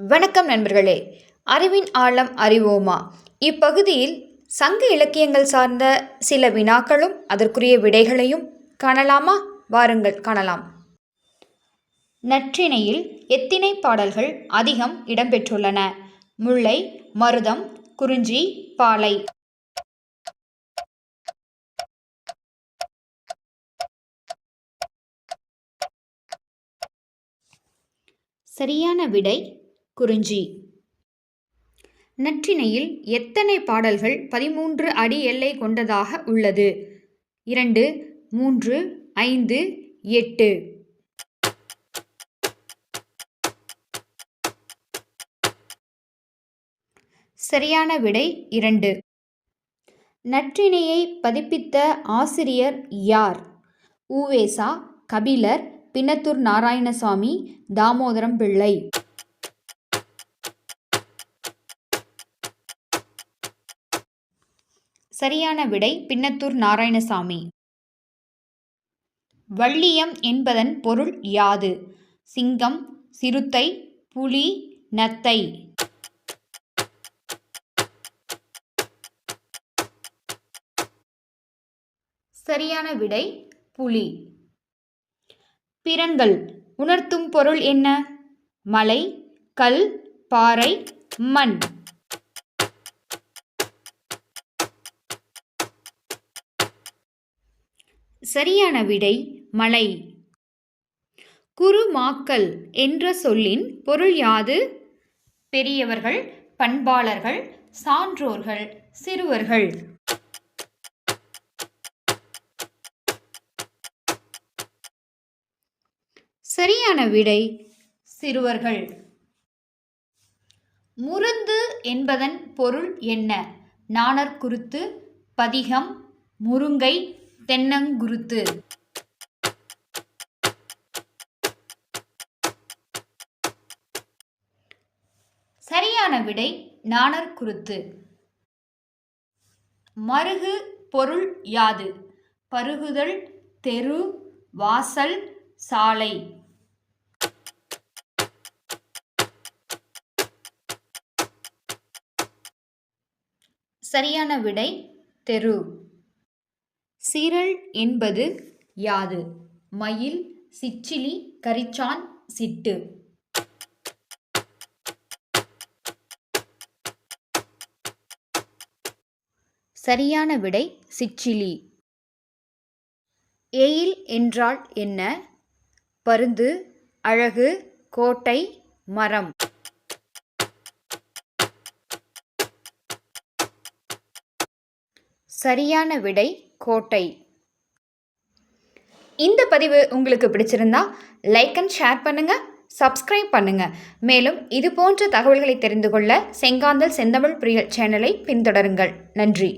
வணக்கம் நண்பர்களே. அறிவின் ஆழம் அறிவோமா? இப்பகுதியில் சங்க இலக்கியங்கள் சார்ந்த சில வினாக்களும் அதற்குரிய விடைகளையும் காணலாமா? வாருங்கள் காணலாம். நற்றிணையில் எத்தினை பாடல்கள் அதிகம் இடம்பெற்றுள்ளன? முல்லை மருதம் குறிஞ்சி பாலை. சரியான விடை குறிஞ்சி. நற்றிணையில் எத்தனை பாடல்கள் பதிமூன்று அடி எல்லை கொண்டதாக உள்ளது? இரண்டு மூன்று ஐந்து எட்டு. சரியான விடை இரண்டு. நற்றிணையை பதிப்பித்த ஆசிரியர் யார்? உவேசா கபிலர் பின்னத்தூர் நாராயணசாமி தாமோதரம் பிள்ளை சரியான விடை பின்னத்தூர் நாராயணசாமி. வள்ளியம் என்பதன் பொருள் யாது? சிங்கம் சிறுத்தை புலி நத்தை. சரியான விடை புலி. பிறங்கள் உணர்த்தும் பொருள் என்ன? மலை கல் பாறை மண். சரியான விடை மலை. குருமாக்கல் என்ற சொல்லின் பொருள் யாது? பெரியவர்கள் பண்பாளர்கள் சான்றோர்கள் சிறுவர்கள். சரியான விடை சிறுவர்கள். முருந்து என்பதன் பொருள் என்ன? நாணற்குருத்து பதிகம் முருங்கை தென்னங்குருத்து. சரியான விடை நாணற்குருத்து மருகு பொருள் யாது? பருகுதல் தெரு வாசல் சாலை. சரியான விடை தெரு. சிரள் என்பது யாது? மயில் சிச்சிலி கரிச்சான் சிட்டு. சரியான விடை சிச்சிலி. எயில் என்றால் என்ன? பருந்து அழகு கோட்டை மரம். சரியான விடை கோட்டை. இந்த பதிவு உங்களுக்கு பிடிச்சிருந்தா லைக் அண்ட் ஷேர் பண்ணுங்கள் சப்ஸ்கிரைப் பண்ணுங்கள் மேலும் இது போன்ற தகவல்களை தெரிந்து கொள்ள செங்காந்தல் செந்தமிழ் பிரியல் சேனலை பின்தொடருங்கள். நன்றி.